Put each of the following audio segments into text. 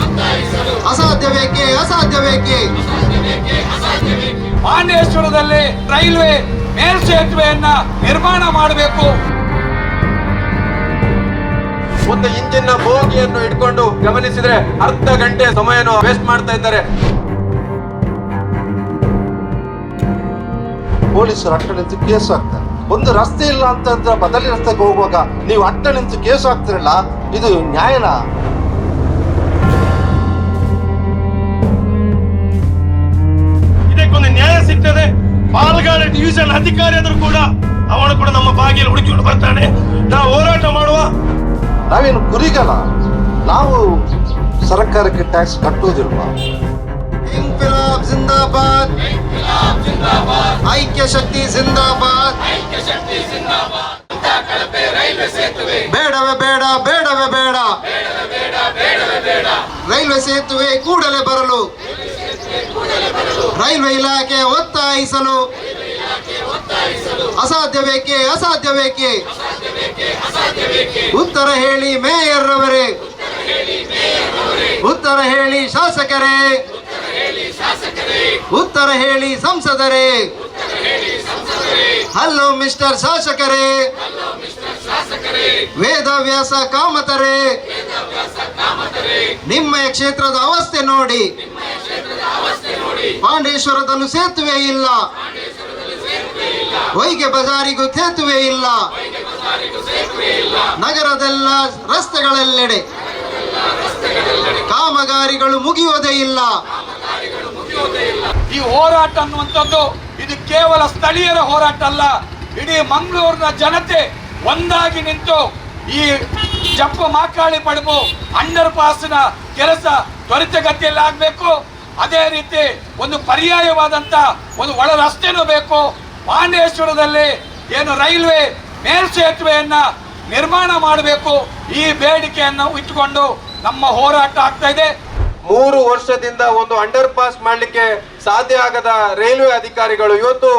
ಒತ್ತಾಯಿಸಲು ಅಸಾಧ್ಯವೇಕೆ ಅಸಾಧ್ಯವೇಕೆ? ಪಾಂಡೇಶ್ವರದಲ್ಲಿ railway ಮೇಲ್ಸೇತುವೆಯನ್ನ ನಿರ್ಮಾಣ ಮಾಡಬೇಕು. ಒಂದು ಇಂಜಿನ್ ಬೋಗಿಯನ್ನು ಇಟ್ಕೊಂಡು ಗಮನಿಸಿದ್ರೆ ಅರ್ಧ ಗಂಟೆ ಸಮಯನ ವೇಸ್ಟ್ ಮಾಡ್ತಾ ಇದ್ದಾರೆ. ಪೊಲೀಸರು ಅಟ್ಟ ನಿಂತು ಕೇಸ್ ಹಾಕ್ತಾರೆ. ಒಂದು ರಸ್ತೆ ಇಲ್ಲ ಅಂತಂದ್ರೆ ಬದಲಿ ರಸ್ತೆಗೆ ಹೋಗುವಾಗ ನೀವು ಅಟ್ಟ ನಿಂತು ಕೇಸ್ ಹಾಕ್ತಿರಲ್ಲ ಇದು ನ್ಯಾಯನಾ? ಸಿಗ್ತದೆ. ಪಾಲ್ಗಾಡ ಡಿವಿಷನ್ ಅಧಿಕಾರಿ ಆದ್ರೂ ಕೂಡ ಅವನು ಕೂಡ ನಮ್ಮ ಬಾಗಿಲು ಹುಡುಕಿಕೊಂಡು ಬರ್ತಾನೆ. ನಾವು ಹೋರಾಟ ಮಾಡುವ. ನಾವೇನು ಗುರಿಗಲ್ಲ. ನಾವು ಸರ್ಕಾರಕ್ಕೆ ಟ್ಯಾಕ್ಸ್ ಕಟ್ಟುವುದಿಲ್ಲ ಜಿಂದಾಬಾದ್. ಐಕ್ಯ ಶಕ್ತಿ ಜಿಂದಾಬಾದ್. ಬೇಡವೇ ಬೇಡ ಬೇಡವೇ ಬೇಡ. ರೈಲ್ವೆ ಸೇತುವೆ ಕೂಡಲೇ ಬರಲು. ರೈಲ್ವೆ ಇಲಾಖೆ ಒತ್ತಾಯಿಸಲು ಅಸಾಧ್ಯವೇಕೆ ಅಸಾಧ್ಯವೇಕೆ? ಉತ್ತರ ಹೇಳಿ ಮೇಯರ್ ರವರೇ ಉತ್ತರ ಹೇಳಿ ಶಾಸಕರೇ. ಉತ್ತರ ಹೇಳಿ ಸಂಸದರೇ. ಹಲೋ ಮಿಸ್ಟರ್ ಶಾಸಕರೇ. ವೇದವ್ಯಾಸ ಕಾಮತರೇ. ನಿಮ್ಮ ಕ್ಷೇತ್ರದ ಅವಸ್ಥೆ ನೋಡಿ. ಪಾಂಡೇಶ್ವರದಲ್ಲೂ ಸೇತುವೆ ಇಲ್ಲ. ಹೊಯ್ಗೆ ಬಜಾರಿಗೂ ಸೇತುವೆ ಇಲ್ಲ. ನಗರದೆಲ್ಲ ರಸ್ತೆಗಳೆಲ್ಲೆಡೆ. ಕಾಮಗಾರಿಗಳು ಮುಗಿಯೋದೇ ಇಲ್ಲ. ಈ ಹೋರಾಟ ಅನ್ನುವಂಥದ್ದು ಇದು ಕೇವಲ ಸ್ಥಳೀಯರ ಹೋರಾಟ ಅಲ್ಲ, ಇಡೀ ಮಂಗಳೂರಿನ ಜನತೆ ಒಂದಾಗಿ ನಿಂತು ಈ ಜಪ್ಪ ಮಾಕಾಳಿ ಪಡಬು ಅಂಡರ್ ಪಾಸ್ನ ಕೆಲಸ ತ್ವರಿತಗತಿಯಲ್ಲಿ ಆಗಬೇಕು ಅದೇ ರೀತಿ ಒಂದು ಪರ್ಯಾಯವಾದಂತ ಒಂದು ಒಳ ರಸ್ತೆನೂ ಬೇಕು. ಪಾಂಡೇಶ್ವರದಲ್ಲಿ ಏನು ರೈಲ್ವೆ ಮೇಲ್ಸೇತುವೆಯನ್ನು ನಿರ್ಮಾಣ ಮಾಡಬೇಕು ಈ ಬೇಡಿಕೆಯನ್ನು ಇಟ್ಟುಕೊಂಡು ನಮ್ಮ ಹೋರಾಟ ಆಗ್ತಾ ಇದೆ. ಮೂರು ವರ್ಷದಿಂದ ಒಂದು ಅಂಡರ್ ಪಾಸ್ ಮಾಡಲಿಕ್ಕೆ ಸಾಧ್ಯ ಆಗದ ರೈಲ್ವೆ ಅಧಿಕಾರಿಗಳು ಇವತ್ತು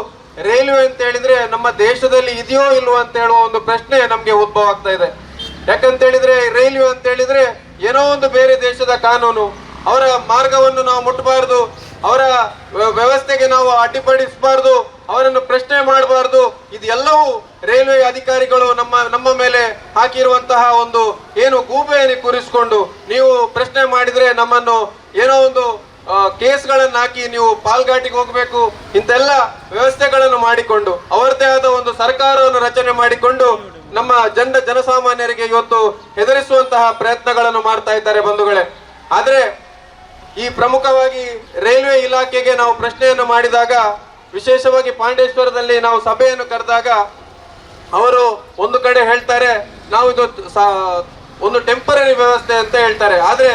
ರೈಲ್ವೆ ಅಂತ ಹೇಳಿದ್ರೆ ನಮ್ಮ ದೇಶದಲ್ಲಿ ಇದೆಯೋ ಇಲ್ವೋ ಅಂತ ಹೇಳುವ ಒಂದು ಪ್ರಶ್ನೆ ನಮಗೆ ಉದ್ಭವ ಆಗ್ತಾ ಇದೆ. ಯಾಕಂತ ಹೇಳಿದ್ರೆ ರೈಲ್ವೆ ಅಂತ ಹೇಳಿದ್ರೆ ಏನೋ ಒಂದು ಬೇರೆ ದೇಶದ ಕಾನೂನು. ಅವರ ಮಾರ್ಗವನ್ನು ನಾವು ಮುಟ್ಟಬಾರದು, ಅವರ ವ್ಯವಸ್ಥೆಗೆ ನಾವು ಅಡ್ಡಿಪಡಿಸಬಾರದು, ಅವರನ್ನು ಪ್ರಶ್ನೆ ಮಾಡಬಾರದು. ಇದೆಲ್ಲವೂ ರೈಲ್ವೆ ಅಧಿಕಾರಿಗಳು ನಮ್ಮ ನಮ್ಮ ಮೇಲೆ ಹಾಕಿರುವಂತಹ ಒಂದು ಏನು ಗೂಬೆಯನ್ನು ಕೂರಿಸಿಕೊಂಡು ನೀವು ಪ್ರಶ್ನೆ ಮಾಡಿದ್ರೆ ನಮ್ಮನ್ನು ಏನೋ ಒಂದು ಕೇಸ್ಗಳನ್ನು ಹಾಕಿ ನೀವು ಪಾಲ್ಘಾಟಿಗೆ ಹೋಗಬೇಕು. ಇಂತೆಲ್ಲ ವ್ಯವಸ್ಥೆಗಳನ್ನು ಮಾಡಿಕೊಂಡು ಅವರದೇ ಆದ ಒಂದು ಸರ್ಕಾರವನ್ನು ರಚನೆ ಮಾಡಿಕೊಂಡು ನಮ್ಮ ಜನ, ಜನಸಾಮಾನ್ಯರಿಗೆ ಇವತ್ತು ಹೆದರಿಸುವಂತಹ ಪ್ರಯತ್ನಗಳನ್ನು ಮಾಡ್ತಾ ಇದ್ದಾರೆ ಬಂಧುಗಳೇ. ಆದ್ರೆ ಈ ಪ್ರಮುಖವಾಗಿ ರೈಲ್ವೆ ಇಲಾಖೆಗೆ ನಾವು ಪ್ರಶ್ನೆಯನ್ನು ಮಾಡಿದಾಗ, ವಿಶೇಷವಾಗಿ ಪಾಂಡೇಶ್ವರದಲ್ಲಿ ನಾವು ಸಭೆಯನ್ನು ಕರೆದಾಗ ಅವರು ಒಂದು ಕಡೆ ಹೇಳ್ತಾರೆ, ನಾವು ಇದು ಒಂದು ಟೆಂಪರರಿ ವ್ಯವಸ್ಥೆ ಅಂತ ಹೇಳ್ತಾರೆ. ಆದರೆ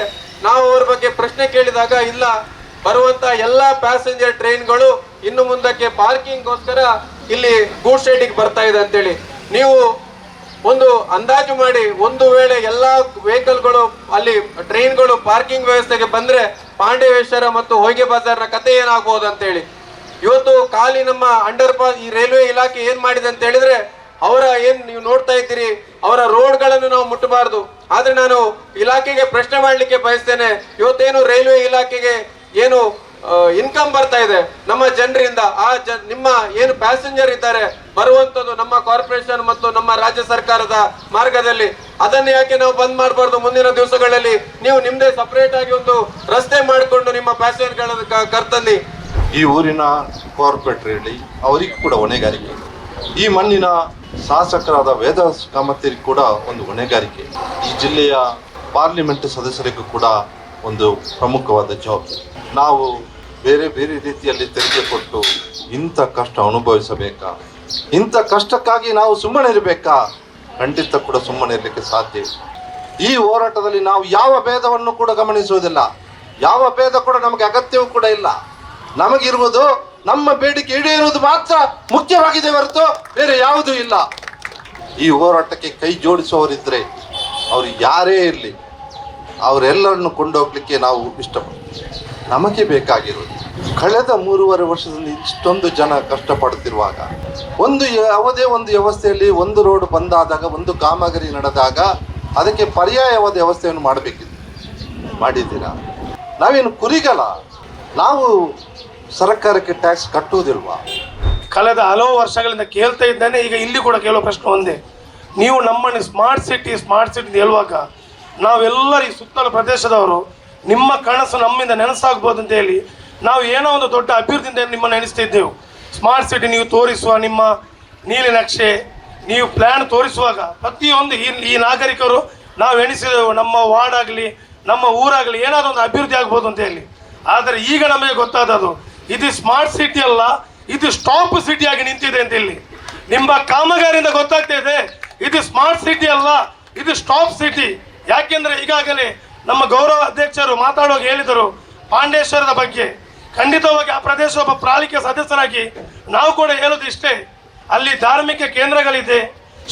ನಾವು ಅವ್ರ ಬಗ್ಗೆ ಪ್ರಶ್ನೆ ಕೇಳಿದಾಗ, ಇಲ್ಲ, ಬರುವಂತ ಎಲ್ಲಾ ಪ್ಯಾಸೆಂಜರ್ ಟ್ರೈನ್ಗಳು ಇನ್ನು ಮುಂದಕ್ಕೆ ಪಾರ್ಕಿಂಗ್ಗೋಸ್ಕರ ಇಲ್ಲಿ ಗೂಡ್ ಶೆಡ್ಗೆ ಬರ್ತಾ ಇದೆ ಅಂತೇಳಿ. ನೀವು ಒಂದು ಅಂದಾಜು ಮಾಡಿ, ಒಂದು ವೇಳೆ ಎಲ್ಲ ವೆಹಿಕಲ್ಗಳು ಅಲ್ಲಿ, ಟ್ರೈನ್ಗಳು ಪಾರ್ಕಿಂಗ್ ವ್ಯವಸ್ಥೆಗೆ ಬಂದ್ರೆ ಪಾಂಡೇವೇಶ್ವರ ಮತ್ತು ಹೊಯ್ಗೆ ಬಜಾರ್ನ ಕತೆ ಏನಾಗಬಹುದು ಅಂತ ಹೇಳಿ ಇವತ್ತು ಖಾಲಿ ನಮ್ಮ ಅಂಡರ್ ಪಾಸ್ ಈ ರೈಲ್ವೆ ಇಲಾಖೆ ಏನ್ ಮಾಡಿದೆ ಅಂತ ಹೇಳಿದ್ರೆ, ಅವರ ಏನ್ ನೀವು ನೋಡ್ತಾ ಇದ್ದೀರಿ, ಅವರ ರೋಡ್ಗಳನ್ನು ನಾವು ಮುಟ್ಟಬಾರದು. ಆದ್ರೆ ನಾನು ಇಲಾಖೆಗೆ ಪ್ರಶ್ನೆ ಮಾಡಲಿಕ್ಕೆ ಬಯಸ್ತೇನೆ. ಇವತ್ತೇನು ರೈಲ್ವೆ ಇಲಾಖೆಗೆ ಏನು ಇನ್ಕಮ್ ಬರ್ತಾ ಇದೆ. ನಮ್ಮ ಜನರಿಂದ ಆ ಜ ನಿಮ್ಮ ಏನು ಪ್ಯಾಸೆಂಜರ್ ಇದ್ದಾರೆ ಬರುವಂತದ್ದು ನಮ್ಮ ಕಾರ್ಪೊರೇಷನ್ ಮತ್ತು ನಮ್ಮ ರಾಜ್ಯ ಸರ್ಕಾರದ ಮಾರ್ಗದಲ್ಲಿ. ಅದನ್ನು ಯಾಕೆ ನಾವು ಬಂದ್ ಮಾಡಬಾರ್ದು ಮುಂದಿನ ದಿವಸಗಳಲ್ಲಿ? ನೀವು ನಿಮ್ದೇ ಸಪರೇಟ್ ಆಗಿ ಒಂದು ರಸ್ತೆ ಮಾಡಿಕೊಂಡು ನಿಮ್ಮ ಪ್ಯಾಸೆಂಜರ್ಗಳನ್ನು ಕರ್ತಲ್ಲಿ. ಈ ಊರಿನ ಕಾರ್ಪೊರೇಟರ್ ಅವರಿಗೂ ಕೂಡ ಹೊಣೆಗಾರಿಕೆ. ಈ ಮಣ್ಣಿನ ಶಾಸಕರಾದ ವೇದ ಕಾಮತಿರಿಗೆ ಕೂಡ ಒಂದು ಹೊಣೆಗಾರಿಕೆ. ಈ ಜಿಲ್ಲೆಯ ಪಾರ್ಲಿಮೆಂಟ್ ಸದಸ್ಯರಿಗೂ ಕೂಡ ಒಂದು ಪ್ರಮುಖವಾದ ಜವಾಬ್ದಾರಿ. ನಾವು ಬೇರೆ ಬೇರೆ ರೀತಿಯಲ್ಲಿ ತೆರಿಗೆ ಕೊಟ್ಟು ಇಂಥ ಕಷ್ಟ ಅನುಭವಿಸಬೇಕಾ? ಇಂಥ ಕಷ್ಟಕ್ಕಾಗಿ ನಾವು ಸುಮ್ಮನೆ ಇರಬೇಕಾ? ಖಂಡಿತ ಕೂಡ ಸುಮ್ಮನೆ ಇರಲಿಕ್ಕೆ ಸಾಧ್ಯ ಈ ಹೋರಾಟದಲ್ಲಿ ನಾವು ಯಾವ ಭೇದವನ್ನು ಕೂಡ ಗಮನಿಸುವುದಿಲ್ಲ. ಯಾವ ಭೇದ ಕೂಡ ನಮಗೆ ಅಗತ್ಯವೂ ಕೂಡ ಇಲ್ಲ. ನಮಗಿರುವುದು ನಮ್ಮ ಬೇಡಿಕೆ ಈಡೇರುವುದು ಮಾತ್ರ ಮುಖ್ಯವಾಗಿದೆ ಹೊರತು ಬೇರೆ ಯಾವುದೂ ಇಲ್ಲ. ಈ ಹೋರಾಟಕ್ಕೆ ಕೈ ಜೋಡಿಸುವವರಿದ್ದರೆ ಅವರು ಯಾರೇ ಇರಲಿ, ಅವರೆಲ್ಲರನ್ನು ಕೊಂಡೋಗ್ಲಿಕ್ಕೆ ನಾವು ಇಷ್ಟಪಡ್ತೀವಿ. ನಮಗೆ ಬೇಕಾಗಿರೋದು ಕಳೆದ ಮೂರುವರೆ ವರ್ಷದಲ್ಲಿ ಇಷ್ಟೊಂದು ಜನ ಕಷ್ಟಪಡುತ್ತಿರುವಾಗ, ಒಂದು ಯಾವುದೇ ಒಂದು ವ್ಯವಸ್ಥೆಯಲ್ಲಿ ಒಂದು ರೋಡ್ ಬಂದಾದಾಗ, ಒಂದು ಕಾಮಗಾರಿ ನಡೆದಾಗ ಅದಕ್ಕೆ ಪರ್ಯಾಯವಾದ ವ್ಯವಸ್ಥೆಯನ್ನು ಮಾಡಬೇಕಿತ್ತು. ಮಾಡಿದ್ದೀರಾ? ನಾವೇನು ಕುರಿಗಲ್ಲ. ನಾವು ಸರ್ಕಾರಕ್ಕೆ ಟ್ಯಾಕ್ಸ್ ಕಟ್ಟುವುದಿಲ್ವ? ಕಳೆದ ಹಲವು ವರ್ಷಗಳಿಂದ ಕೇಳ್ತಾ ಇದ್ದೇನೆ, ಈಗ ಇಲ್ಲಿ ಕೂಡ ಕೇಳೋ ಪ್ರಶ್ನೆ ಒಂದೇ. ನೀವು ನಮ್ಮನ್ನು ಸ್ಮಾರ್ಟ್ ಸಿಟಿ ಸ್ಮಾರ್ಟ್ ಸಿಟಿ ಹೇಳುವಾಗ, ನಾವೆಲ್ಲರೂ ಈ ಸುತ್ತಲ ಪ್ರದೇಶದವರು, ನಿಮ್ಮ ಕನಸು ನಮ್ಮಿಂದ ನೆನಸಾಗ್ಬೋದು ಅಂತ ಹೇಳಿ ನಾವು ಏನೋ ಒಂದು ದೊಡ್ಡ ಅಭಿವೃದ್ಧಿಯಿಂದ ನಿಮ್ಮನ್ನು ಎಣಿಸ್ತಿದ್ದೆವು ಸ್ಮಾರ್ಟ್ ಸಿಟಿ ನೀವು ತೋರಿಸುವ ನಿಮ್ಮ ನೀಲಿ ನಕ್ಷೆ, ನೀವು ಪ್ಲ್ಯಾನ್ ತೋರಿಸುವಾಗ ಪ್ರತಿಯೊಂದು ಈ ಈ ನಾಗರಿಕರು ನಾವು ಎಣಿಸಿದೆವು. ನಮ್ಮ ವಾರ್ಡ್ ಆಗಲಿ ನಮ್ಮ ಊರಾಗಲಿ ಏನಾದರೂ ಒಂದು ಅಭಿವೃದ್ಧಿ ಆಗ್ಬೋದು ಅಂತ ಹೇಳಿ. ಆದರೆ ಈಗ ನಮಗೆ ಗೊತ್ತಾದದು ಇದು ಸ್ಮಾರ್ಟ್ ಸಿಟಿ ಅಲ್ಲ, ಇದು ಸ್ಟಾಪ್ ಸಿಟಿಯಾಗಿ ನಿಂತಿದೆ ಅಂತ ಇಲ್ಲಿ ನಿಮ್ಮ ಕಾಮಗಾರಿಯಿಂದ ಗೊತ್ತಾಗ್ತಾ ಇದೆ, ಇದು ಸ್ಮಾರ್ಟ್ ಸಿಟಿ ಅಲ್ಲ, ಇದು ಸ್ಟಾಪ್ ಸಿಟಿ ಯಾಕೆಂದ್ರೆ ಈಗಾಗಲೇ ನಮ್ಮ ಗೌರವ ಅಧ್ಯಕ್ಷರು ಮಾತಾಡುವಾಗ ಹೇಳಿದರು, ಪಾಂಡೇಶ್ವರದ ಬಗ್ಗೆ. ಖಂಡಿತವಾಗಿ ಆ ಪ್ರದೇಶ ಒಬ್ಬ ಪಾಲಿಕೆ ಸದಸ್ಯರಾಗಿ ನಾವು ಕೂಡ ಹೇಳೋದು ಇಷ್ಟೇ ಅಲ್ಲಿ ಧಾರ್ಮಿಕ ಕೇಂದ್ರಗಳಿದೆ,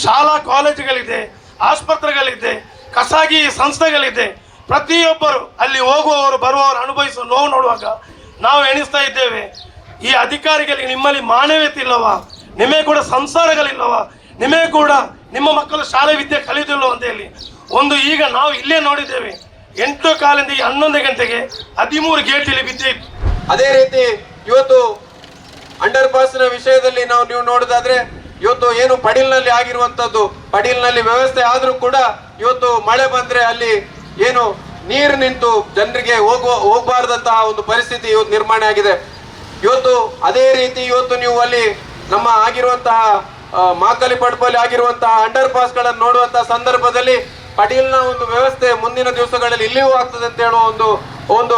ಶಾಲಾ ಕಾಲೇಜುಗಳಿದೆ, ಆಸ್ಪತ್ರೆಗಳಿದೆ ಕಸಾಗಿ ಸಂಸ್ಥೆಗಳಿದೆ. ಪ್ರತಿಯೊಬ್ಬರು ಅಲ್ಲಿ ಹೋಗುವವರು, ಬರುವವರು ಅನುಭವಿಸುವ ನೋವು ನೋಡುವಾಗ ನಾವು ಎಣಿಸ್ತಾ ಇದ್ದೇವೆ. ಈ ಅಧಿಕಾರಿಗಳಿಗೆ ನಿಮ್ಮಲ್ಲಿ ಮಾನವೀಯತೆ ಇಲ್ಲವಾ? ನಿಮಗೆ ಕೂಡ ಸಂಸಾರಗಳಿಲ್ಲವಾ? ನಿಮಗೆ ಕೂಡ ನಿಮ್ಮ ಮಕ್ಕಳು ಶಾಲೆ ವಿದ್ಯೆ ಕಲಿಯುವುದಿಲ್ಲ ಅಂತ ಹೇಳಿ. ಒಂದು ಈಗ ನಾವು ಇಲ್ಲೇ ನೋಡಿದ್ದೇವೆ. ಎಂಟು ಕಾಲಿಂದ ಈ ಹನ್ನೊಂದು ಗಂಟೆಗೆ ಹದಿಮೂರು ಗೇಟಲ್ಲಿ ವಿದ್ಯೆ ಬಿದ್ದಿತ್ತು ಅದೇ ರೀತಿ ಇವತ್ತು ಅಂಡರ್ ಪಾಸ್ನ ವಿಷಯದಲ್ಲಿ ನಾವು ನೀವು ನೋಡೋದಾದ್ರೆ ಇವತ್ತು ಏನು ಪಡಿಲ್ನಲ್ಲಿ ಆಗಿರುವಂತದ್ದು, ಪಡಿಲ್ನಲ್ಲಿ ವ್ಯವಸ್ಥೆ ಆದ್ರೂ ಕೂಡ ಇವತ್ತು ಮಳೆ ಬಂದ್ರೆ ಅಲ್ಲಿ ಏನು ನೀರು ನಿಂತು ಜನರಿಗೆ ಹೋಗುವ, ಹೋಗಬಾರ್ದಂತಹ ಒಂದು ಪರಿಸ್ಥಿತಿ ಇವತ್ತು ನಿರ್ಮಾಣ ಆಗಿದೆ. ಇವತ್ತು ಅದೇ ರೀತಿ ಇವತ್ತು ನೀವು ಅಲ್ಲಿ ನಮ್ಮ ಆಗಿರುವಂತಹ ಮಾಕಲಿ ಪಡ್ಪಲ್ಲಿ ಆಗಿರುವಂತಹ ಅಂಡರ್ ಪಾಸ್ಗಳನ್ನು ನೋಡುವಂತಹ ಸಂದರ್ಭದಲ್ಲಿ ಪಟೀಲ್ನ ಒಂದು ವ್ಯವಸ್ಥೆ ಮುಂದಿನ ದಿವಸಗಳಲ್ಲಿ ಇಲ್ಲಿಯೂ ಆಗ್ತದೆ ಅಂತ ಹೇಳುವ ಒಂದು ಒಂದು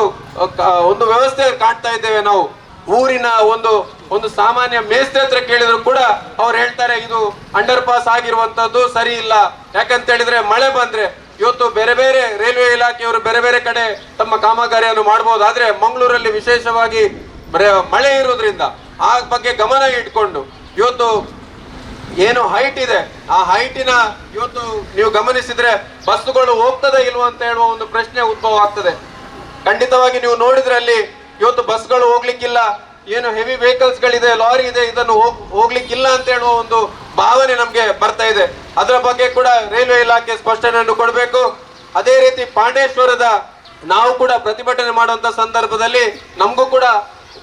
ಒಂದು ವ್ಯವಸ್ಥೆ ಕಾಣ್ತಾ ಇದ್ದೇವೆ ನಾವು. ಊರಿನ ಒಂದು ಒಂದು ಸಾಮಾನ್ಯ ಮೇಸ್ತ್ರಿ ಹತ್ರ ಕೇಳಿದ್ರು ಕೂಡ ಅವ್ರು ಹೇಳ್ತಾರೆ, ಇದು ಅಂಡರ್ ಪಾಸ್ ಆಗಿರುವಂತದ್ದು ಸರಿ ಇಲ್ಲ. ಯಾಕಂತ ಹೇಳಿದ್ರೆ ಮಳೆ ಬಂದ್ರೆ ಇವತ್ತು ಬೇರೆ ಬೇರೆ ರೈಲ್ವೆ ಇಲಾಖೆಯವರು ಬೇರೆ ಬೇರೆ ಕಡೆ ತಮ್ಮ ಕಾಮಗಾರಿಯನ್ನು ಮಾಡಬಹುದು ಆದ್ರೆ ಮಂಗಳೂರಲ್ಲಿ ವಿಶೇಷವಾಗಿ ಮಳೆ ಇರೋದ್ರಿಂದ ಆ ಬಗ್ಗೆ ಗಮನ ಇಟ್ಕೊಂಡು ಇವತ್ತು ಏನು ಹೈಟ್ ಇದೆ. ಆ ಹೈಟಿನ ಇವತ್ತು ನೀವು ಗಮನಿಸಿದ್ರೆ ಬಸ್ಸುಗಳು ಹೋಗ್ತದೆ ಇಲ್ವಾ ಅಂತ ಹೇಳುವ ಒಂದು ಪ್ರಶ್ನೆ ಉದ್ಭವ ಆಗ್ತದೆ. ಖಂಡಿತವಾಗಿ ನೀವು ನೋಡಿದ್ರೆ ಅಲ್ಲಿ ಇವತ್ತು ಬಸ್ಗಳು ಹೋಗ್ಲಿಕ್ಕಿಲ್ಲ, ಏನು ಹೆವಿ ವೆಹಿಕಲ್ಸ್ ಗಳಿದೆ ಲಾರಿ ಇದೆ, ಇದನ್ನು ಹೋಗ್, ಹೋಗ್ಲಿಕ್ಕಿಲ್ಲ ಅಂತ ಹೇಳುವ ಒಂದು ಭಾವನೆ ನಮಗೆ ಬರ್ತಾ ಇದೆ. ಅದರ ಬಗ್ಗೆ ಕೂಡ ರೈಲ್ವೆ ಇಲಾಖೆ ಸ್ಪಷ್ಟನೆಯನ್ನು ಕೊಡಬೇಕು. ಅದೇ ರೀತಿ ಪಾಂಡೇಶ್ವರದ ನಾವು ಕೂಡ ಪ್ರತಿಭಟನೆ ಮಾಡುವಂತ ಸಂದರ್ಭದಲ್ಲಿ ನಮಗೂ ಕೂಡ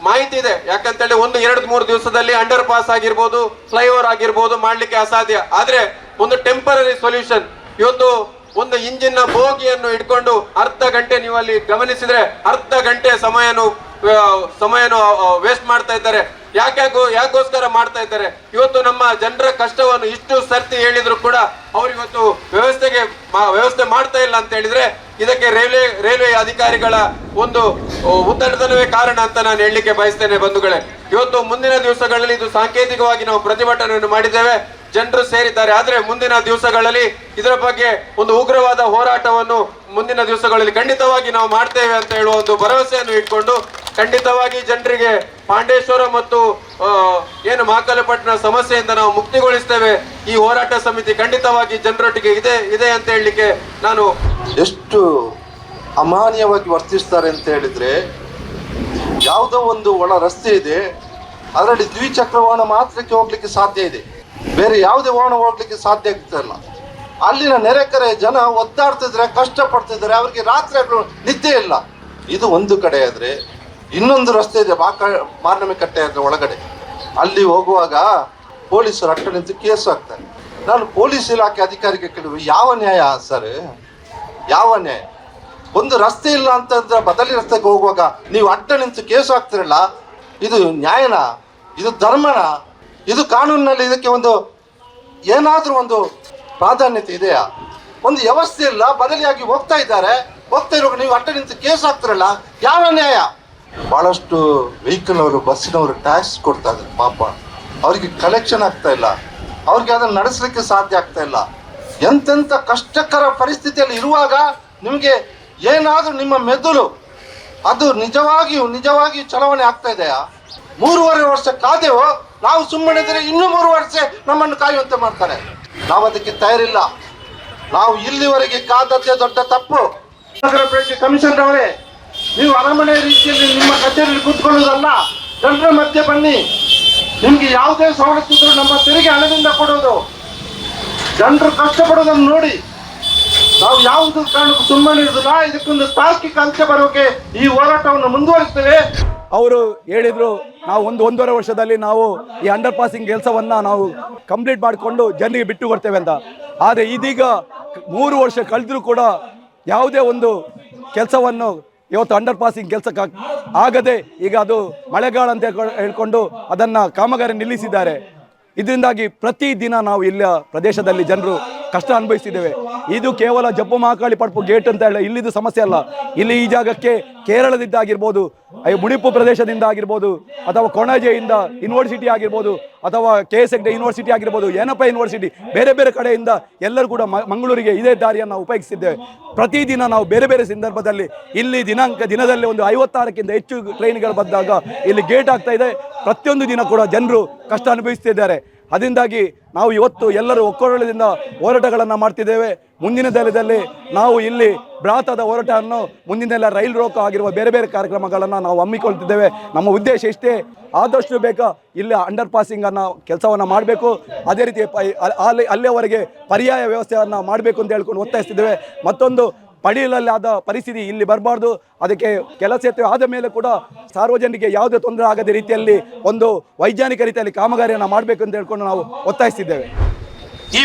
ಮಾಹಿತಿ ಇದೆ. ಯಾಕಂತೇಳಿ ಒಂದು ಎರಡು ಮೂರು ದಿವಸದಲ್ಲಿ ಅಂಡರ್ ಪಾಸ್ ಆಗಿರ್ಬೋದು ಫ್ಲೈಓವರ್ ಆಗಿರ್ಬೋದು ಮಾಡ್ಲಿಕ್ಕೆ ಅಸಾಧ್ಯ. ಆದ್ರೆ ಒಂದು ಟೆಂಪರರಿ ಸೊಲ್ಯೂಷನ್ ಇವತ್ತು ಒಂದು ಇಂಜಿನ್ನ ಬೋಗಿಯನ್ನು ಇಟ್ಕೊಂಡು ಅರ್ಧ ಗಂಟೆ ನೀವು ಅಲ್ಲಿ ಗಮನಿಸಿದ್ರೆ ಅರ್ಧ ಗಂಟೆ ಸಮಯನು ಸಮಯನು ವೇಸ್ಟ್ ಮಾಡ್ತಾ ಇದ್ದಾರೆ. ಯಾಕೆ ಯಾಕೋಸ್ಕರ ಮಾಡ್ತಾ ಇದ್ದಾರೆ? ಇವತ್ತು ನಮ್ಮ ಜನರ ಕಷ್ಟವನ್ನು ಇಷ್ಟು ಸರ್ತಿ ಹೇಳಿದ್ರು ಕೂಡ ಅವ್ರು ಇವತ್ತು ವ್ಯವಸ್ಥೆಗೆ ವ್ಯವಸ್ಥೆ ಮಾಡ್ತಾ ಇಲ್ಲ ಅಂತ ಹೇಳಿದ್ರೆ ಇದಕ್ಕೆ ರೈಲ್ವೆ ರೈಲ್ವೆ ಅಧಿಕಾರಿಗಳ ಒಂದು ಉತ್ತರದಲ್ಲವೇ ಕಾರಣ ಅಂತ ನಾನು ಹೇಳಲಿಕ್ಕೆ ಬಯಸ್ತೇನೆ ಬಂಧುಗಳೇ. ಇವತ್ತು ಮುಂದಿನ ದಿವಸಗಳಲ್ಲಿ ಇದು ಸಾಂಕೇತಿಕವಾಗಿ ನಾವು ಪ್ರತಿಭಟನೆಯನ್ನು ಮಾಡಿದ್ದೇವೆ. ಜನರು ಸೇರಿದ್ದಾರೆ. ಆದರೆ ಮುಂದಿನ ದಿವಸಗಳಲ್ಲಿ ಇದರ ಬಗ್ಗೆ ಒಂದು ಉಗ್ರವಾದ ಹೋರಾಟವನ್ನು ಮುಂದಿನ ದಿವಸಗಳಲ್ಲಿ ಖಂಡಿತವಾಗಿ ನಾವು ಮಾಡ್ತೇವೆ ಅಂತ ಹೇಳುವ ಒಂದು ಭರವಸೆಯನ್ನು ಇಟ್ಕೊಂಡು ಖಂಡಿತವಾಗಿ ಜನರಿಗೆ ಪಾಂಡೇಶ್ವರ ಮತ್ತು ಏನು ಮಾಕಲಪಟ್ಟಣ ಸಮಸ್ಯೆಯಿಂದ ನಾವು ಮುಕ್ತಿಗೊಳಿಸ್ತೇವೆ. ಈ ಹೋರಾಟ ಸಮಿತಿ ಖಂಡಿತವಾಗಿ ಜನರೊಟ್ಟಿಗೆ ಇದೆ ಇದೆ ಅಂತ ಹೇಳಲಿಕ್ಕೆ ನಾನು ಎಷ್ಟು ಅಮಾನ್ಯವಾಗಿ ವರ್ತಿಸ್ತಾರೆ ಅಂತ ಹೇಳಿದ್ರೆ, ಯಾವುದೋ ಒಂದು ಒಳ ರಸ್ತೆ ಇದೆ. ಅದರಲ್ಲಿ ದ್ವಿಚಕ್ರ ವಾಹನ ಮಾತ್ರಕ್ಕೆ ಹೋಗ್ಲಿಕ್ಕೆ ಸಾಧ್ಯ ಇದೆ. ಬೇರೆ ಯಾವುದೇ ವಾಹನ ಹೋಗ್ಲಿಕ್ಕೆ ಸಾಧ್ಯ ಆಗ್ತಿಲ್ಲ ಅಲ್ಲಿನ ನೆರೆಕರೆ ಜನ ಒದ್ದಾಡ್ತಿದ್ರೆ ಕಷ್ಟಪಡ್ತಿದ್ದಾರೆ ಅವರಿಗೆ ರಾತ್ರಿ ನಿದ್ದೆ ಇಲ್ಲ. ಇದು ಒಂದು ಕಡೆ ಆದರೆ, ಇನ್ನೊಂದು ರಸ್ತೆ ಇದೆ, ಬಾಕ, ಮಾರ್ನಮಿ ಕಟ್ಟೆ ಆದರೆ ಒಳಗಡೆ. ಅಲ್ಲಿ ಹೋಗುವಾಗ ಪೊಲೀಸರು ಅಟ್ಟ ನಿಂತು ಕೇಸು ಹಾಕ್ತಾರೆ. ನಾನು ಪೊಲೀಸ್ ಇಲಾಖೆ ಅಧಿಕಾರಿಗೆ ಕೇಳುವ, ಯಾವ ನ್ಯಾಯ ಸರ್? ಯಾವ ನ್ಯಾಯ? ಒಂದು ರಸ್ತೆ ಇಲ್ಲ ಅಂತಂದ್ರೆ ಬದಲಿ ರಸ್ತೆಗೆ ಹೋಗುವಾಗ ನೀವು ಅಡ್ಡ ನಿಂತು ಕೇಸು ಹಾಕ್ತಿರಲ್ಲ, ಇದು ನ್ಯಾಯನ? ಇದು ಧರ್ಮನ? ಇದು ಕಾನೂನಿನಲ್ಲಿ ಇದಕ್ಕೆ ಒಂದು ಏನಾದರೂ ಒಂದು ಪ್ರಾಧಾನ್ಯತೆ ಇದೆಯಾ? ಒಂದು ವ್ಯವಸ್ಥೆ ಇಲ್ಲ ಬದಲಿಯಾಗಿ ಹೋಗ್ತಾ ಇದ್ದಾರೆ. ಹೋಗ್ತಾ ಇರೋ ನೀವು ಅಟ್ಟ ನಿಂತು ಕೇಸ್ ಹಾಕ್ತಿರಲ್ಲ ಯಾವ ನ್ಯಾಯ? ಬಹಳಷ್ಟು ವೆಹಿಕಲ್ ಅವರು, ಬಸ್ಸಿನವರು ಟ್ಯಾಕ್ಸ್ ಕೊಡ್ತಾ ಇದ್ದಾರೆ, ಪಾಪ. ಅವರಿಗೆ ಕಲೆಕ್ಷನ್ ಆಗ್ತಾ ಇಲ್ಲ. ಅವ್ರಿಗೆ ಅದನ್ನು ನಡೆಸಲಿಕ್ಕೆ ಸಾಧ್ಯ ಆಗ್ತಾ ಇಲ್ಲ. ಎಂತೆಂಥ ಕಷ್ಟಕರ ಪರಿಸ್ಥಿತಿಯಲ್ಲಿ ಇರುವಾಗ ನಿಮಗೆ ಏನಾದರೂ ನಿಮ್ಮ ಮೆದುಳು, ಅದು ನಿಜವಾಗಿಯೂ ನಿಜವಾಗಿಯೂ ಚಲಾವಣೆ ಆಗ್ತಾ ಇದೆಯಾ? ಮೂರುವರೆ ವರ್ಷ ಕಾದೆವು, ನಾವು ಸುಮ್ಮನಿದ್ರೆ ಇನ್ನೂ ಮೂರು ವರ್ಷ ನಮ್ಮನ್ನು ಕಾಯುವಂತೆ ಮಾಡ್ತಾರೆ. ನಾವು ಅದಕ್ಕೆ ತಯಾರಿಲ್ಲ. ನಾವು ಇಲ್ಲಿವರೆಗೆ ಕಾದದ್ದೇ ದೊಡ್ಡ ತಪ್ಪು. ನಗರ ಪ್ರದೇಶ ಕಮಿಷನರ್ ಅವರೇ ನೀವು ಅರಮನೆ ರೀತಿಯಲ್ಲಿ ನಿಮ್ಮ ಕಚೇರಿಯಲ್ಲಿ ಕೂತ್ಕೊಳ್ಳೋದಲ್ಲ ಜನರ ಮಧ್ಯೆ ಬನ್ನಿ. ನಿಮ್ಗೆ ಯಾವುದೇ ಸವಲತ್ತು ಇದ್ರೂ ನಮ್ಮ ತೆರಿಗೆ ಹಣದಿಂದ ಕೊಡೋದು. ಜನರು ಕಷ್ಟಪಡೋದನ್ನು ನೋಡಿ. ನಾವು ಯಾವುದು ಕಾರಣಕ್ಕೂ ಸುಮ್ಮನೆ ಇರುದಿಲ್ಲ ಇದಕ್ಕೊಂದು ತಾರ್ಕಿಕ ಅಂತ್ಯ ಬರೋಕೆ ಈ ಹೋರಾಟವನ್ನು ಮುಂದುವರಿಸ್ತೇವೆ. ಅವರು ಹೇಳಿದ್ರು, ನಾವು ಒಂದು ಒಂದೂವರೆ ವರ್ಷದಲ್ಲಿ ನಾವು ಈ ಅಂಡರ್ ಪಾಸಿಂಗ್ ಕೆಲಸವನ್ನ ನಾವು ಕಂಪ್ಲೀಟ್ ಮಾಡಿಕೊಂಡು ಜನರಿಗೆ ಬಿಟ್ಟು ಕೊಡ್ತೇವೆ ಅಂತ. ಆದರೆ ಇದೀಗ ಮೂರು ವರ್ಷ ಕಳೆದರೂ ಕೂಡ ಯಾವುದೇ ಒಂದು ಕೆಲಸವನ್ನು ಇವತ್ತು ಅಂಡರ್ ಪಾಸಿಂಗ್ ಕೆಲಸಕ್ಕೆ ಆಗದೆ ಈಗ ಅದು ಮಳೆಗಾಲ ಅಂತ ಹೇಳ್ಕೊ- ಹೇಳ್ಕೊಂಡು ಅದನ್ನು ಕಾಮಗಾರಿ ನಿಲ್ಲಿಸಿದ್ದಾರೆ. ಇದರಿಂದಾಗಿ ಪ್ರತಿದಿನ ನಾವು ಇಲ್ಲ ಪ್ರದೇಶದಲ್ಲಿ ಜನರು ಕಷ್ಟ ಅನುಭವಿಸಿದ್ದೇವೆ ಇದು ಕೇವಲ ಜಪ್ಪು ಮಹಾಕಾಳಿ ಪಡ್ಪು ಗೇಟ್ ಅಂತ ಹೇಳಿ, ಇಲ್ಲಿದು ಸಮಸ್ಯೆ ಅಲ್ಲ. ಇಲ್ಲಿ ಈ ಜಾಗಕ್ಕೆ ಕೇರಳದಿಂದ ಆಗಿರ್ಬೋದು ಮುಡಿಪು ಪ್ರದೇಶದಿಂದ ಆಗಿರ್ಬೋದು, ಅಥವಾ ಕೊಣಾಜೆಯಿಂದ ಯೂನಿವರ್ಸಿಟಿ ಆಗಿರ್ಬೋದು, ಅಥವಾ ಕೆ ಎಸ್ ಎಗ್ಡೆ ಯೂನಿವರ್ಸಿಟಿ ಆಗಿರ್ಬೋದು, ಏನಪ್ಪ ಯೂನಿವರ್ಸಿಟಿ, ಬೇರೆ ಬೇರೆ ಕಡೆಯಿಂದ ಎಲ್ಲರೂ ಕೂಡ ಮಂಗಳೂರಿಗೆ ಇದೇ ದಾರಿಯನ್ನು ಉಪಯೋಗಿಸಿದ್ದೇವೆ ಪ್ರತಿದಿನ ನಾವು ಬೇರೆ ಬೇರೆ ಸಂದರ್ಭದಲ್ಲಿ ಇಲ್ಲಿ ದಿನಾಂಕ ದಿನದಲ್ಲಿ ಒಂದು ಐವತ್ತಾರಕ್ಕಿಂತ ಹೆಚ್ಚು ಟ್ರೈನ್ಗಳು ಬಂದಾಗ ಇಲ್ಲಿ ಗೇಟ್ ಆಗ್ತಾ ಇದೆ. ಪ್ರತಿಯೊಂದು ದಿನ ಕೂಡ ಜನರು ಕಷ್ಟ ಅನುಭವಿಸ್ತಿದ್ದಾರೆ ಅದರಿಂದಾಗಿ ನಾವು ಇವತ್ತು ಎಲ್ಲರೂ ಒಕ್ಕೊರಳದಿಂದ ಹೋರಾಟಗಳನ್ನು ಮಾಡ್ತಿದ್ದೇವೆ. ಮುಂದಿನ ದಿನದಲ್ಲಿ ನಾವು ಇಲ್ಲಿ ಬ್ರಾತದ ಹೋರಾಟವನ್ನು ಮುಂದಿನೆಲ್ಲ ರೈಲು ರೋಕ ಆಗಿರುವ ಬೇರೆ ಬೇರೆ ಕಾರ್ಯಕ್ರಮಗಳನ್ನು ನಾವು ಹಮ್ಮಿಕೊಳ್ತಿದ್ದೇವೆ ನಮ್ಮ ಉದ್ದೇಶ ಇಷ್ಟೇ. ಆದಷ್ಟು ಬೇಗ ಇಲ್ಲಿ ಅಂಡರ್ ಪಾಸಿಂಗನ್ನು ಕೆಲಸವನ್ನು ಮಾಡಬೇಕು. ಅದೇ ರೀತಿ ಅಲ್ಲಿ ಅಲ್ಲಿಯವರೆಗೆ ಪರ್ಯಾಯ ವ್ಯವಸ್ಥೆಯನ್ನು ಮಾಡಬೇಕು ಅಂತ ಹೇಳ್ಕೊಂಡು ಒತ್ತಾಯಿಸ್ತಿದ್ದೇವೆ. ಮತ್ತೊಂದು ಪಡಿಯಲಲ್ಲಿ ಆದ ಪರಿಸ್ಥಿತಿ ಇಲ್ಲಿ ಬರಬಾರ್ದು. ಅದಕ್ಕೆ ಕೆಲಸ ಸೇತುವೆ ಆದ ಮೇಲೆ ಕೂಡ ಸಾರ್ವಜನಿಕರಿಗೆ ಯಾವುದೇ ತೊಂದರೆ ಆಗದ ರೀತಿಯಲ್ಲಿ ಒಂದು ವೈಜ್ಞಾನಿಕ ರೀತಿಯಲ್ಲಿ ಕಾಮಗಾರಿಯನ್ನು ಮಾಡಬೇಕು ಅಂತ ಹೇಳ್ಕೊಂಡು ನಾವು ಒತ್ತಾಯಿಸ್ತಿದ್ದೇವೆ. ಈ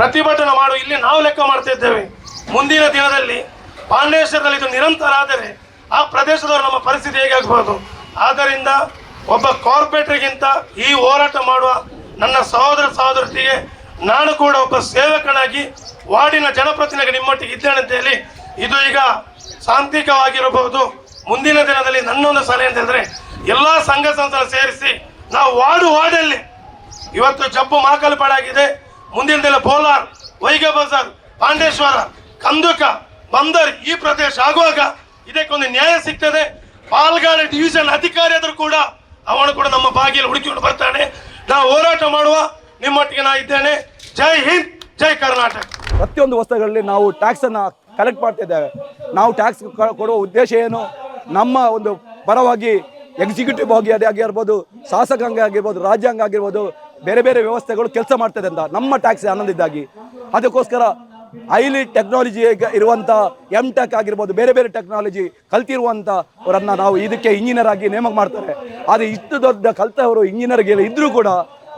ಪ್ರತಿಭಟನೆ ಮಾಡು, ಇಲ್ಲಿ ನಾವು ಲೆಕ್ಕ ಮಾಡ್ತಾ ಇದ್ದೇವೆ. ಮುಂದಿನ ದಿನದಲ್ಲಿ ಪಾಂಡೇಶ್ವರದಲ್ಲಿ ಇದು ನಿರಂತರ ಆದರೆ ಆ ಪ್ರದೇಶದವರು ನಮ್ಮ ಪರಿಸ್ಥಿತಿ ಹೇಗಾಗಬಹುದು ಆದ್ದರಿಂದ ಒಬ್ಬ ಕಾರ್ಪೊರೇಟರ್ಗಿಂತ ಈ ಹೋರಾಟ ಮಾಡುವ ನನ್ನ ಸಹೋದರ ಸಹೋದರತಿಗೆ ನಾನು ಕೂಡ ಒಬ್ಬ ಸೇವಕನಾಗಿ ವಾರ್ಡಿನ ಜನಪ್ರತಿನಿಧಿ ನಿಮ್ಮೊಟ್ಟಿಗೆ ಇದ್ದೇನೆ ಅಂತ ಹೇಳಿ ಇದು ಈಗ ಸಾಂತಿಕವಾಗಿರಬಹುದು ಮುಂದಿನ ದಿನದಲ್ಲಿ ನನ್ನೊಂದು ಸಲಹೆ ಅಂತ ಹೇಳಿದ್ರೆ ಎಲ್ಲ ಸಂಘ ಸಂಸ್ಥೆ ಸೇರಿಸಿ ನಾವು ವಾರ್ಡು ವಾರ್ಡಲ್ಲಿ ಇವತ್ತು ಜಬ್ಬು ಮಾಕಲ್ಪಾಡಾಗಿದೆ ಮುಂದಿನ ದಿನ ಬೋಲಾರ್ ವೈಗೆ ಬಜಾರ್, ಪಾಂಡೇಶ್ವರ, ಕಂದುಕ, ಬಂದರ್ ಈ ಪ್ರದೇಶ ಆಗುವಾಗ ಇದಕ್ಕೊಂದು ನ್ಯಾಯ ಸಿಗ್ತದೆ. ಪಾಲ್ಗಾಡ ಡಿವಿಷನ್ ಅಧಿಕಾರಿ ಆದರೂ ಕೂಡ ಅವನು ಕೂಡ ನಮ್ಮ ಬಾಗಿಲು ಹುಡುಕಿಕೊಂಡು ಬರ್ತಾನೆ. ನಾವು ಹೋರಾಟ ಮಾಡುವ ನಿಮ್ಮೊಟ್ಟಿಗೆ ನಾ ಇದ್ದೇನೆ. ಜೈ ಹಿಂದ್, ಜೈ ಕರ್ನಾಟಕ. ಪ್ರತಿಯೊಂದು ವಸ್ತುಗಳಲ್ಲಿ ನಾವು ಟ್ಯಾಕ್ಸನ್ನು ಕಲೆಕ್ಟ್ ಮಾಡ್ತಿದ್ದೇವೆ ನಾವು ಟ್ಯಾಕ್ಸ್ ಕೊಡುವ ಉದ್ದೇಶ ಏನು? ನಮ್ಮ ಒಂದು ಪರವಾಗಿ ಎಕ್ಸಿಕ್ಯೂಟಿವ್ ಆಗಿ ಅದೇ ಆಗಿರ್ಬೋದು, ಶಾಸಕಾಂಗ ಆಗಿರ್ಬೋದು, ರಾಜ್ಯಾಂಗ ಆಗಿರ್ಬೋದು, ಬೇರೆ ಬೇರೆ ವ್ಯವಸ್ಥೆಗಳು ಕೆಲಸ ಮಾಡ್ತದೆ ಅಂತ ನಮ್ಮ ಟ್ಯಾಕ್ಸ್ ಆನಂದಿದ್ದಾಗಿ ಅದಕ್ಕೋಸ್ಕರ ಹೈಲಿ ಟೆಕ್ನಾಲಜಿ ಇರುವಂಥ ಎಂ ಟೆಕ್ ಆಗಿರ್ಬೋದು, ಬೇರೆ ಬೇರೆ ಟೆಕ್ನಾಲಜಿ ಕಲ್ತಿರುವಂಥ ಅವರನ್ನು ನಾವು ಇದಕ್ಕೆ ಇಂಜಿನಿಯರ್ ಆಗಿ ನೇಮಕ ಮಾಡ್ತಾರೆ. ಆದರೆ ಇಷ್ಟು ದೊಡ್ಡ ಕಲ್ತವರು ಇಂಜಿನಿಯರ್ಗೆ ಇದ್ದರೂ ಕೂಡ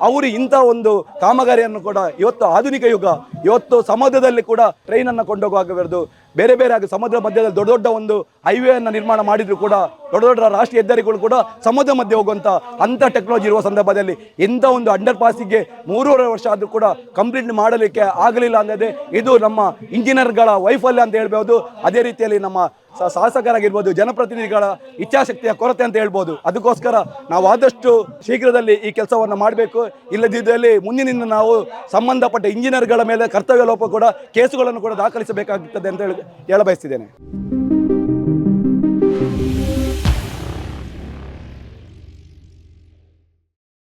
ಅವರು ಇಂಥ ಒಂದು ಕಾಮಗಾರಿಯನ್ನು ಕೂಡ ಇವತ್ತು ಆಧುನಿಕ ಯುಗ, ಇವತ್ತು ಸಮುದ್ರದಲ್ಲಿ ಕೂಡ ಟ್ರೈನನ್ನು ಕೊಂಡೋಗುವಾಗಬಾರ್ದು ಬೇರೆ ಬೇರೆ ಆಗಿ ಸಮುದ್ರ ಮಧ್ಯದಲ್ಲಿ ದೊಡ್ಡ ದೊಡ್ಡ ಒಂದು ಹೈವೇಯನ್ನು ನಿರ್ಮಾಣ ಮಾಡಿದರೂ ಕೂಡ ದೊಡ್ಡ ದೊಡ್ಡ ರಾಷ್ಟ್ರೀಯ ಹೆದ್ದಾರಿಗಳು ಕೂಡ ಸಮುದ್ರ ಮಧ್ಯೆ ಹೋಗುವಂಥ ಅಂಥ ಟೆಕ್ನಾಲಜಿ ಇರುವ ಸಂದರ್ಭದಲ್ಲಿ ಇಂಥ ಒಂದು ಅಂಡರ್ ಪಾಸಿಗೆ ಮೂರುವರೆ ವರ್ಷ ಆದರೂ ಕೂಡ ಕಂಪ್ಲೀಟ್ ಮಾಡಲಿಕ್ಕೆ ಆಗಲಿಲ್ಲ ಅನ್ನೋದೇ ಇದು ನಮ್ಮ ಇಂಜಿನಿಯರ್ಗಳ ವೈಫಲ್ಯ ಅಂತ ಹೇಳ್ಬೋದು. ಅದೇ ರೀತಿಯಲ್ಲಿ ನಮ್ಮ ಶಾಸಕರಾಗಿರ್ಬೋದು ಜನಪ್ರತಿನಿಧಿಗಳ ಇಚ್ಛಾಶಕ್ತಿಯ ಕೊರತೆ ಅಂತ ಹೇಳ್ಬೋದು. ಅದಕ್ಕೋಸ್ಕರ ನಾವು ಆದಷ್ಟು ಶೀಘ್ರದಲ್ಲಿ ಈ ಕೆಲಸವನ್ನು ಮಾಡಬೇಕು. ಇಲ್ಲದಿದ್ದಲ್ಲಿ ಮುಂದಿನಿಂದ ನಾವು ಸಂಬಂಧಪಟ್ಟ ಇಂಜಿನಿಯರ್ಗಳ ಮೇಲೆ ಕರ್ತವ್ಯ ಲೋಪ ಕೂಡ ಕೇಸುಗಳನ್ನು ಕೂಡ ದಾಖಲಿಸಬೇಕಾಗುತ್ತದೆ ಅಂತ ಹೇಳಿ ಹೇಳ ಬಯಸ್ತಿದ್ದೇನೆ